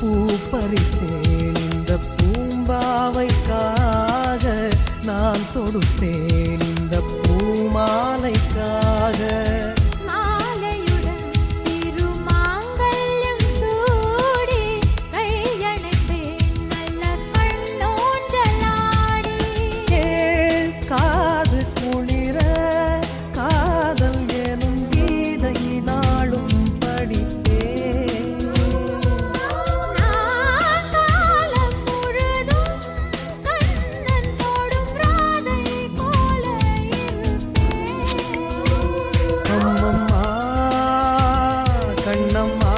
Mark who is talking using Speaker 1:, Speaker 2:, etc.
Speaker 1: பூ பறித்தேன். இந்த பூம்பாவைக்காக நான் தொடுத்தேன். இந்த பூமா கண்ணம்மா.